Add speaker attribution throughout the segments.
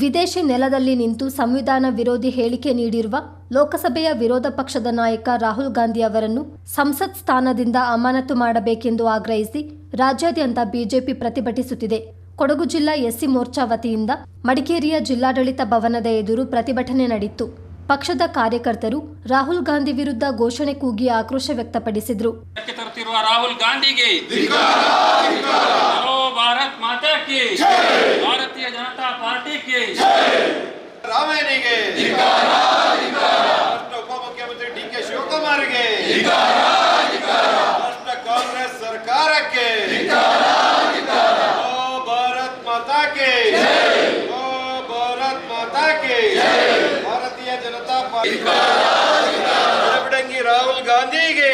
Speaker 1: ವಿದೇಶಿ ನೆಲದಲ್ಲಿ ನಿಂತು ಸಂವಿಧಾನ ವಿರೋಧಿ ಹೇಳಿಕೆ ನೀಡಿರುವ ಲೋಕಸಭೆಯ ವಿರೋಧ ಪಕ್ಷದ ನಾಯಕ ರಾಹುಲ್ ಗಾಂಧಿ ಅವರನ್ನು ಸಂಸತ್ ಸ್ಥಾನದಿಂದ ಅಮಾನತು ಮಾಡಬೇಕೆಂದು ಆಗ್ರಹಿಸಿ ರಾಜ್ಯಾದ್ಯಂತ ಬಿಜೆಪಿ ಪ್ರತಿಭಟಿಸುತ್ತಿದೆ. ಕೊಡಗು ಜಿಲ್ಲಾ ಎಸ್ಸಿ ಮೋರ್ಚಾ ವತಿಯಿಂದ ಮಡಿಕೇರಿಯ ಜಿಲ್ಲಾಡಳಿತ ಭವನದ ಎದುರು ಪ್ರತಿಭಟನೆ ನಡೆಯಿತು. ಪಕ್ಷದ ಕಾರ್ಯಕರ್ತರು ರಾಹುಲ್ ಗಾಂಧಿ ವಿರುದ್ಧ ಘೋಷಣೆ ಕೂಗಿ ಆಕ್ರೋಶ ವ್ಯಕ್ತಪಡಿಸಿದರು.
Speaker 2: ಭಾರತ್ ಮಾತಾ ಕಿ ಭಾರತೀಯ ಜನತಾ ಪಾರ್ಟಿ ಕಿ
Speaker 3: ರಾಮಾಯಣಿಗೆ ರಾಷ್ಟ್ರ ಉಪಮುಖ್ಯಮಂತ್ರಿ ಡಿ ಕೆ ಶಿವಕುಮಾರ್ಗೆ ರಾಷ್ಟ್ರ ಕಾಂಗ್ರೆಸ್ ಸರ್ಕಾರಕ್ಕೆ ಓ ಭಾರತ್ ಮಾತಾ ಕೆ ಓ ಭಾರತ್ ಮಾತಾ ಕೆ ಭಾರತೀಯ ಜನತಾ ಪಾರ್ಟಿ ಬಿಡಂಗಿ ರಾಹುಲ್ ಗಾಂಧಿಗೆ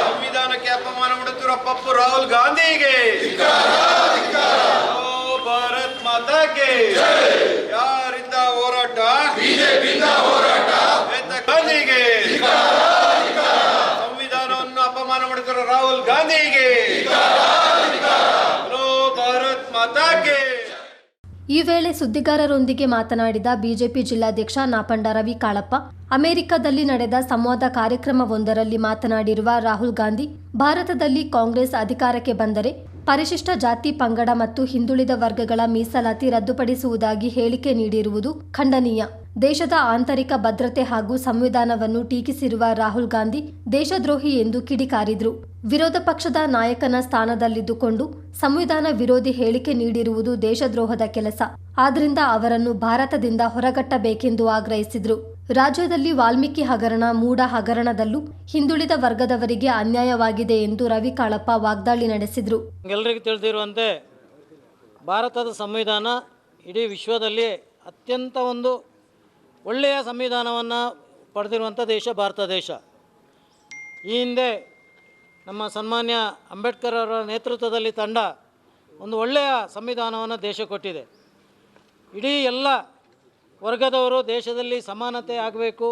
Speaker 3: ಸಂವಿಧಾನಕ್ಕೆ ಅಪಮಾನ ಮಾಡುತ್ತಿರುವ ಪಪ್ಪು ರಾಹುಲ್ ಗಾಂಧಿಗೆ ಓ ಭಾರತ್ ಮಾತಾ ಕೇ ಯಾರಿಂದ ಹೋರಾಟ? ಬಿಜೆಪಿಯಿಂದ ಹೋರಾಟ! ಗಾಂಧಿಗೆ. ಸಂವಿಧಾನವನ್ನು ಅಪಮಾನ ಮಾಡುತ್ತಿರುವ ರಾಹುಲ್ ಗಾಂಧಿಗೆ. ಭಾರತ್
Speaker 1: ಈ ವೇಳೆ ಸುದ್ದಿಗಾರರೊಂದಿಗೆ ಮಾತನಾಡಿದ ಬಿಜೆಪಿ ಜಿಲ್ಲಾಧ್ಯಕ್ಷ ನಾಪಂಡ ರವಿ ಕಾಳಪ್ಪ ಅಮೆರಿಕದಲ್ಲಿ ನಡೆದ ಸಂವಾದ ಕಾರ್ಯಕ್ರಮವೊಂದರಲ್ಲಿ ಮಾತನಾಡಿರುವ ರಾಹುಲ್ ಗಾಂಧಿ ಭಾರತದಲ್ಲಿ ಕಾಂಗ್ರೆಸ್ ಅಧಿಕಾರಕ್ಕೆ ಬಂದರೆ ಪರಿಶಿಷ್ಟ ಜಾತಿ ಪಂಗಡ ಮತ್ತು ಹಿಂದುಳಿದ ವರ್ಗಗಳ ಮೀಸಲಾತಿ ರದ್ದುಪಡಿಸುವುದಾಗಿ ಹೇಳಿಕೆ ನೀಡಿರುವುದು ಖಂಡನೀಯ. ದೇಶದ ಆಂತರಿಕ ಭದ್ರತೆ ಹಾಗೂ ಸಂವಿಧಾನವನ್ನು ಟೀಕಿಸಿರುವ ರಾಹುಲ್ ಗಾಂಧಿ ದೇಶದ್ರೋಹಿ ಎಂದು ಕಿಡಿಕಾರಿದ್ರು. ವಿರೋಧ ಪಕ್ಷದ ನಾಯಕನ ಸ್ಥಾನದಲ್ಲಿದ್ದುಕೊಂಡು ಸಂವಿಧಾನ ವಿರೋಧಿ ಹೇಳಿಕೆ ನೀಡಿರುವುದು ದೇಶದ್ರೋಹದ ಕೆಲಸ. ಆದ್ರಿಂದ ಅವರನ್ನು ಭಾರತದಿಂದ ಹೊರಗಟ್ಟಬೇಕೆಂದು ಆಗ್ರಹಿಸಿದ್ರು. ರಾಜ್ಯದಲ್ಲಿ ವಾಲ್ಮೀಕಿ ಹಗರಣ ಮೂಡ ಹಗರಣದಲ್ಲೂ ಹಿಂದುಳಿದ ವರ್ಗದವರಿಗೆ ಅನ್ಯಾಯವಾಗಿದೆ ಎಂದು ರವಿ ಕಾಳಪ್ಪ ವಾಗ್ದಾಳಿ ನಡೆಸಿದರು.
Speaker 4: ಎಲ್ಲರಿಗೂ ತಿಳಿದಿರುವಂತೆ ಭಾರತದ ಸಂವಿಧಾನ ಇಡೀ ವಿಶ್ವದಲ್ಲಿ ಅತ್ಯಂತ ಒಂದು ಒಳ್ಳೆಯ ಸಂವಿಧಾನವನ್ನು ಪಡೆದಿರುವಂಥ ದೇಶ ಭಾರತ ದೇಶ. ಈ ಹಿಂದೆ ನಮ್ಮ ಸನ್ಮಾನ್ಯ ಅಂಬೇಡ್ಕರ್ ಅವರ ನೇತೃತ್ವದಲ್ಲಿ ತಂಡ ಒಂದು ಒಳ್ಳೆಯ ಸಂವಿಧಾನವನ್ನು ದೇಶ ಕೊಟ್ಟಿದೆ. ಇಡೀ ಎಲ್ಲ ವರ್ಗದವರು ದೇಶದಲ್ಲಿ ಸಮಾನತೆ ಆಗಬೇಕು.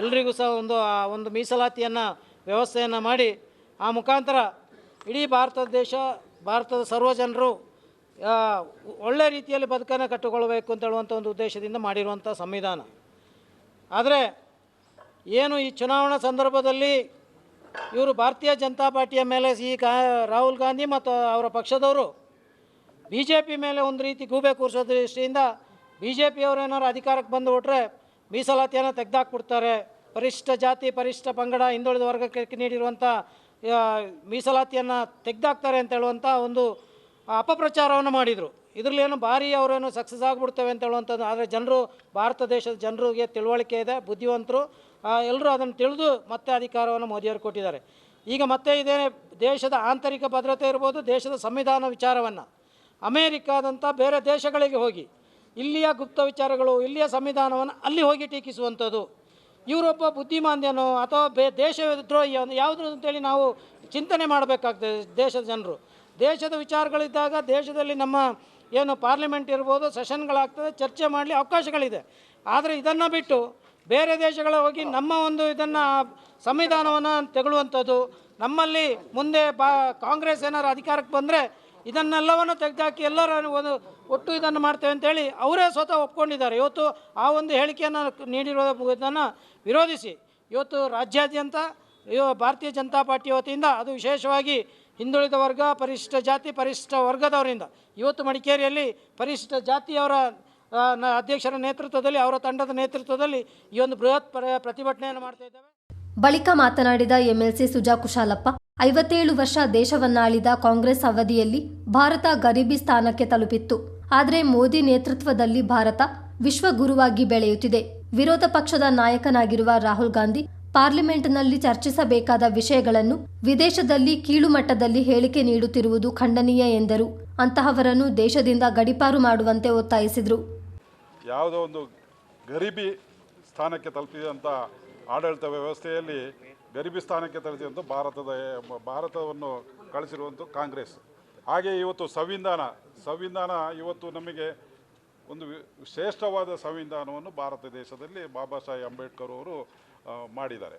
Speaker 4: ಎಲ್ರಿಗೂ ಸಹ ಒಂದು ಒಂದು ಮೀಸಲಾತಿಯನ್ನು, ವ್ಯವಸ್ಥೆಯನ್ನು ಮಾಡಿ, ಆ ಮುಖಾಂತರ ಇಡೀ ಭಾರತ ದೇಶ, ಭಾರತದ ಸರ್ವ ಜನರು ಒಳ್ಳೆ ರೀತಿಯಲ್ಲಿ ಬದುಕನ್ನು ಕಟ್ಟಿಕೊಳ್ಬೇಕು ಅಂತ ಹೇಳುವಂಥ ಒಂದು ಉದ್ದೇಶದಿಂದ ಮಾಡಿರುವಂಥ ಸಂವಿಧಾನ. ಆದರೆ, ಏನು ಈ ಚುನಾವಣಾ ಸಂದರ್ಭದಲ್ಲಿ ಇವರು ಭಾರತೀಯ ಜನತಾ ಪಾರ್ಟಿಯ ಮೇಲೆ ಈ ಗಾ, ರಾಹುಲ್ ಗಾಂಧಿ ಮತ್ತು ಅವರ ಪಕ್ಷದವರು ಬಿ ಮೇಲೆ ಒಂದು ರೀತಿ ಗೂಬೆ ಕೂರಿಸೋ ದೃಷ್ಟಿಯಿಂದ ಬಿ ಜೆ ಪಿಯವರು ಏನಾದ್ರು ಅಧಿಕಾರಕ್ಕೆ ಬಂದು ಬಿಟ್ರೆ ಮೀಸಲಾತಿಯನ್ನು ತೆಗೆದಾಕ್ಬಿಡ್ತಾರೆ. ಪರಿಷ್ಠ ಜಾತಿ, ಪರಿಷ್ಠ ಪಂಗಡ, ಹಿಂದುಳಿದ ವರ್ಗಕ್ಕೆ ನೀಡಿರುವಂಥ ಮೀಸಲಾತಿಯನ್ನು ತೆಗೆದಾಕ್ತಾರೆ ಅಂತ ಹೇಳುವಂಥ ಒಂದು ಅಪಪ್ರಚಾರವನ್ನು ಮಾಡಿದರು. ಇದರಲ್ಲಿ ಏನು ಭಾರಿ ಅವರೇನು ಸಕ್ಸಸ್ ಆಗಿಬಿಡ್ತೇವೆ ಅಂತ ಹೇಳುವಂಥದ್ದು, ಆದರೆ ಜನರು, ಭಾರತ ದೇಶದ ಜನರಿಗೆ ತಿಳುವಳಿಕೆ ಇದೆ, ಬುದ್ಧಿವಂತರು ಎಲ್ಲರೂ ಅದನ್ನು ತಿಳಿದು ಮತ್ತೆ ಅಧಿಕಾರವನ್ನು ಮೋದಿಯವರು ಕೊಟ್ಟಿದ್ದಾರೆ. ಈಗ ಮತ್ತೆ ಇದೇ ದೇಶದ ಆಂತರಿಕ ಭದ್ರತೆ ಇರ್ಬೋದು, ದೇಶದ ಸಂವಿಧಾನ ವಿಚಾರವನ್ನು. ಅಮೇರಿಕಾದಂಥ ಬೇರೆ ದೇಶಗಳಿಗೆ ಹೋಗಿ ಇಲ್ಲಿಯ ಗುಪ್ತ ವಿಚಾರಗಳು, ಇಲ್ಲಿಯ ಸಂವಿಧಾನವನ್ನು ಅಲ್ಲಿ ಹೋಗಿ ಟೀಕಿಸುವಂಥದ್ದು. ಇವರೊಬ್ಬ ಬುದ್ಧಿಮಾಂದ್ಯನೋ ಅಥವಾ ಬೇ ದೇಶ ದೇಶದ್ರೋಹಿಯೋ ಯಾವುದು ಅಂತೇಳಿ ನಾವು ಚಿಂತನೆ ಮಾಡಬೇಕಾಗ್ತದೆ ದೇಶದ ಜನರು. ದೇಶದ ವಿಚಾರಗಳಿದ್ದಾಗ ದೇಶದಲ್ಲಿ ನಮ್ಮ ಏನು ಪಾರ್ಲಿಮೆಂಟ್ ಇರ್ಬೋದು, ಸೆಷನ್ಗಳಾಗ್ತದೆ, ಚರ್ಚೆ ಮಾಡಲಿ ಅವಕಾಶಗಳಿದೆ. ಆದರೆ ಇದನ್ನು ಬಿಟ್ಟು ಬೇರೆ ದೇಶಗಳ ಹೋಗಿ ನಮ್ಮ ಒಂದು ಇದನ್ನು, ಸಂವಿಧಾನವನ್ನು ತೆಗೊಳ್ಳುವಂಥದ್ದು ನಮ್ಮಲ್ಲಿ ಮುಂದೆ ಬಾ ಕಾಂಗ್ರೆಸ್ ಏನಾರು ಅಧಿಕಾರಕ್ಕೆ ಬಂದರೆ ಇದನ್ನೆಲ್ಲವನ್ನು ತೆಗೆದುಹಾಕಿ ಎಲ್ಲರ ಒಂದು ಒಟ್ಟು ಇದನ್ನು ಮಾಡ್ತೇವೆ ಅಂತೇಳಿ ಅವರೇ ಸ್ವತಃ ಒಪ್ಕೊಂಡಿದ್ದಾರೆ. ಇವತ್ತು ಆ ಒಂದು ಹೇಳಿಕೆಯನ್ನು ನೀಡಿರೋದನ್ನು ವಿರೋಧಿಸಿ. ಇವತ್ತು ರಾಜ್ಯಾದ್ಯಂತ ಭಾರತೀಯ ಜನತಾ ಪಾರ್ಟಿ ವತಿಯಿಂದ ಅದು ವಿಶೇಷವಾಗಿ ಹಿಂದುಳಿದ ವರ್ಗ, ಪರಿಶಿಷ್ಟ ಜಾತಿ, ಪರಿಶಿಷ್ಟ ವರ್ಗದವರಿಂದ. ಇವತ್ತು ಮಡಿಕೇರಿಯಲ್ಲಿ ಪರಿಶಿಷ್ಟ ಜಾತಿಯವರ ಅಧ್ಯಕ್ಷರ ನೇತೃತ್ವದಲ್ಲಿ, ಅವರ ತಂಡದ ನೇತೃತ್ವದಲ್ಲಿ ಈ ಒಂದು ಬೃಹತ್ ಪ್ರ- ಪ್ರತಿಭಟನೆಯನ್ನು ಮಾಡ್ತಾ ಇದ್ದೇವೆ.
Speaker 1: ಬಳಿಕ ಮಾತನಾಡಿದ ಎಂಎಲ್ಸಿ ಸುಜಾ ಕುಶಾಲಪ್ಪ ಐವತ್ತೇಳು ವರ್ಷ ದೇಶವನ್ನಾಳಿದ ಕಾಂಗ್ರೆಸ್ ಅವಧಿಯಲ್ಲಿ ಭಾರತ ಗರೀಬಿ ಸ್ಥಾನಕ್ಕೆ ತಲುಪಿತ್ತು. ಆದರೆ ಮೋದಿ ನೇತೃತ್ವದಲ್ಲಿ ಭಾರತ ವಿಶ್ವಗುರುವಾಗಿ ಬೆಳೆಯುತ್ತಿದೆ. ವಿರೋಧ ಪಕ್ಷದ ನಾಯಕನಾಗಿರುವ ರಾಹುಲ್ ಗಾಂಧಿ ಪಾರ್ಲಿಮೆಂಟ್ನಲ್ಲಿ ಚರ್ಚಿಸಬೇಕಾದ ವಿಷಯಗಳನ್ನು ವಿದೇಶದಲ್ಲಿ ಕೀಳುಮಟ್ಟದಲ್ಲಿ ಹೇಳಿಕೆ ನೀಡುತ್ತಿರುವುದು ಖಂಡನೀಯ ಎಂದರು. ಅಂತಹವರನ್ನು ದೇಶದಿಂದ ಗಡಿಪಾರು ಮಾಡುವಂತೆ ಒತ್ತಾಯಿಸಿದರು.
Speaker 5: ಯಾವುದೋ ಒಂದು ಗರಿಬಿ ಸ್ಥಾನಕ್ಕೆ ತಲುಪಿದಂಥ ಆಡಳಿತ ವ್ಯವಸ್ಥೆಯಲ್ಲಿ ಗರೀಬಿ ಸ್ಥಾನಕ್ಕೆ ತರಿಸಿದಂಥ ಭಾರತದ, ಭಾರತವನ್ನು ಕಳಿಸಿರುವಂಥ ಕಾಂಗ್ರೆಸ್. ಹಾಗೆ ಇವತ್ತು ಸಂವಿಧಾನ ಸಂವಿಧಾನ ಇವತ್ತು ನಮಗೆ ಒಂದು ಶ್ರೇಷ್ಠವಾದ ಸಂವಿಧಾನವನ್ನು ಭಾರತ ದೇಶದಲ್ಲಿ ಬಾಬಾ ಸಾಹೇಬ್ ಅಂಬೇಡ್ಕರ್ ಅವರು ಮಾಡಿದ್ದಾರೆ.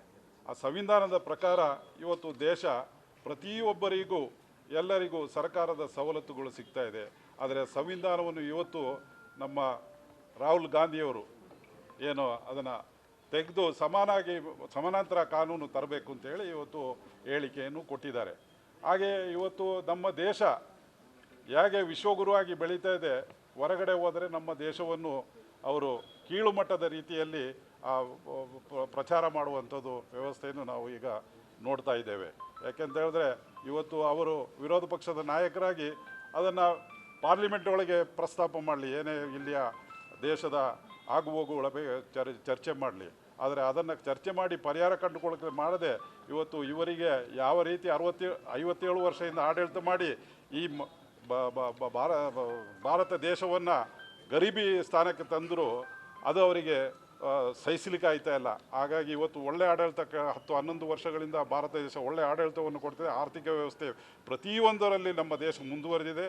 Speaker 5: ಆ ಸಂವಿಧಾನದ ಪ್ರಕಾರ ಇವತ್ತು ದೇಶ ಪ್ರತಿಯೊಬ್ಬರಿಗೂ, ಎಲ್ಲರಿಗೂ ಸರ್ಕಾರದ ಸವಲತ್ತುಗಳು ಸಿಗ್ತಾ ಇದೆ. ಆದರೆ ಸಂವಿಧಾನವನ್ನು ಇವತ್ತು ನಮ್ಮ ರಾಹುಲ್ ಗಾಂಧಿಯವರು ಏನು ಅದನ್ನು ತೆಗೆದು ಸಮಾನಾಗಿ ಸಮಾನಾಂತರ ಕಾನೂನು ತರಬೇಕು ಅಂತೇಳಿ ಇವತ್ತು ಹೇಳಿಕೆಯನ್ನು ಕೊಟ್ಟಿದ್ದಾರೆ. ಹಾಗೆ ಇವತ್ತು ನಮ್ಮ ದೇಶ ಹೇಗೆ ವಿಶ್ವಗುರುವಾಗಿ ಬೆಳೀತಾ ಇದೆ, ಹೊರಗಡೆ ಹೋದರೆ ನಮ್ಮ ದೇಶವನ್ನು ಅವರು ಕೀಳು ಮಟ್ಟದ ರೀತಿಯಲ್ಲಿ ಪ್ರಚಾರ ಮಾಡುವಂಥದ್ದು ವ್ಯವಸ್ಥೆಯನ್ನು ನಾವು ಈಗ ನೋಡ್ತಾ ಇದ್ದೇವೆ. ಯಾಕೆಂತ ಹೇಳಿದ್ರೆ ಇವತ್ತು ಅವರು ವಿರೋಧ ಪಕ್ಷದ ನಾಯಕರಾಗಿ ಅದನ್ನು ಪಾರ್ಲಿಮೆಂಟ್ ಒಳಗೆ ಪ್ರಸ್ತಾಪ ಮಾಡಲಿ, ಏನೇ ಇಲ್ಲಿಯ ದೇಶದ ಆಗುಹೋಗುಗಳ ಬಗ್ಗೆ ಚರ್, ಚರ್ಚೆ ಮಾಡಲಿ. ಆದರೆ ಅದನ್ನು ಚರ್ಚೆ ಮಾಡಿ ಪರಿಹಾರ ಕಂಡುಕೊಳ್ಳಕ್ಕೆ ಮಾಡದೆ ಇವತ್ತು ಇವರಿಗೆ ಯಾವ ರೀತಿ ಅರವತ್ತೇಳು ಐವತ್ತೇಳು ವರ್ಷದಿಂದ ಆಡಳಿತ ಮಾಡಿ ಈ ಭಾರತ ದೇಶವನ್ನು ಗರೀಬಿ ಸ್ಥಾನಕ್ಕೆ ತಂದರೂ ಅದು ಅವರಿಗೆ ಸಹಿಸಲಿಕ್ಕೆ ಆಯ್ತಾ ಇಲ್ಲ. ಹಾಗಾಗಿ ಇವತ್ತು ಒಳ್ಳೆ ಆಡಳಿತಕ್ಕೆ ಹತ್ತು, ಹನ್ನೊಂದು ವರ್ಷಗಳಿಂದ ಭಾರತ ದೇಶ ಒಳ್ಳೆ ಆಡಳಿತವನ್ನು ಕೊಡ್ತಿದೆ. ಆರ್ಥಿಕ ವ್ಯವಸ್ಥೆ ಪ್ರತಿಯೊಂದರಲ್ಲಿ ನಮ್ಮ ದೇಶ ಮುಂದುವರೆದಿದೆ.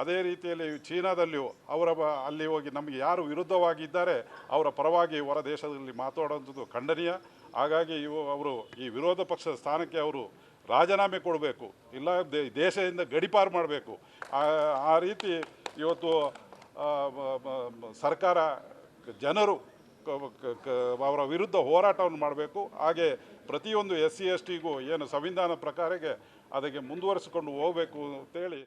Speaker 5: ಅದೇ ರೀತಿಯಲ್ಲಿ ಚೀನಾದಲ್ಲಿಯೂ ಅವರ ಅಲ್ಲಿ ಹೋಗಿ ನಮಗೆ ಯಾರು ವಿರುದ್ಧವಾಗಿದ್ದಾರೆ, ಅವರ ಪರವಾಗಿ ಹೊರ ದೇಶದಲ್ಲಿ ಮಾತಾಡುವಂಥದ್ದು ಖಂಡನೀಯ. ಹಾಗಾಗಿ ಇವು ಅವರು ಈ ವಿರೋಧ ಪಕ್ಷದ ಸ್ಥಾನಕ್ಕೆ ಅವರು ರಾಜೀನಾಮೆ ಕೊಡಬೇಕು, ಇಲ್ಲ ದೇಶದಿಂದ ಗಡಿಪಾರು ಮಾಡಬೇಕು. ಆ ರೀತಿ ಇವತ್ತು ಸರ್ಕಾರ ಜನರು ಅವರ ವಿರುದ್ಧ ಹೋರಾಟವನ್ನು ಮಾಡಬೇಕು. ಹಾಗೆ ಪ್ರತಿಯೊಂದು ಎಸ್ ಸಿ ಎಸ್ ಟಿಗೂ ಏನು ಸಂವಿಧಾನ ಪ್ರಕಾರಕ್ಕೆ ಅದಕ್ಕೆ ಮುಂದುವರಿಸಿಕೊಂಡು ಹೋಗಬೇಕು ಅಂತೇಳಿ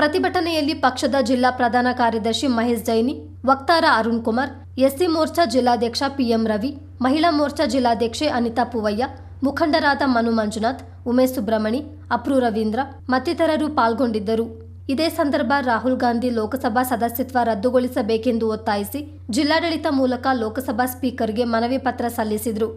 Speaker 1: ಪ್ರತಿಭಟನೆಯಲ್ಲಿ ಪಕ್ಷದ ಜಿಲ್ಲಾ ಪ್ರಧಾನ ಕಾರ್ಯದರ್ಶಿ ಮಹೇಶ್ ಜೈನಿ, ವಕ್ತಾರ ಅರುಣ್ ಕುಮಾರ್, ಎಸ್ಸಿ ಮೋರ್ಚಾ ಜಿಲ್ಲಾಧ್ಯಕ್ಷ ಪಿಎಂ ರವಿ, ಮಹಿಳಾ ಮೋರ್ಚಾ ಜಿಲ್ಲಾಧ್ಯಕ್ಷೆ ಅನಿತಾ ಪೂವಯ್ಯ, ಮುಖಂಡರಾದ ಮನು ಮಂಜುನಾಥ್, ಉಮೇಶ್ ಸುಬ್ರಹ್ಮಣಿ, ಅಪ್ರು ರವೀಂದ್ರ ಮತ್ತಿತರರು ಪಾಲ್ಗೊಂಡಿದ್ದರು. ಇದೇ ಸಂದರ್ಭ ರಾಹುಲ್ ಗಾಂಧಿ ಲೋಕಸಭಾ ಸದಸ್ಯತ್ವ ರದ್ದುಗೊಳಿಸಬೇಕೆಂದು ಒತ್ತಾಯಿಸಿ ಜಿಲ್ಲಾಡಳಿತ ಮೂಲಕ ಲೋಕಸಭಾ ಸ್ಪೀಕರ್ಗೆ ಮನವಿ ಪತ್ರ ಸಲ್ಲಿಸಿದರು.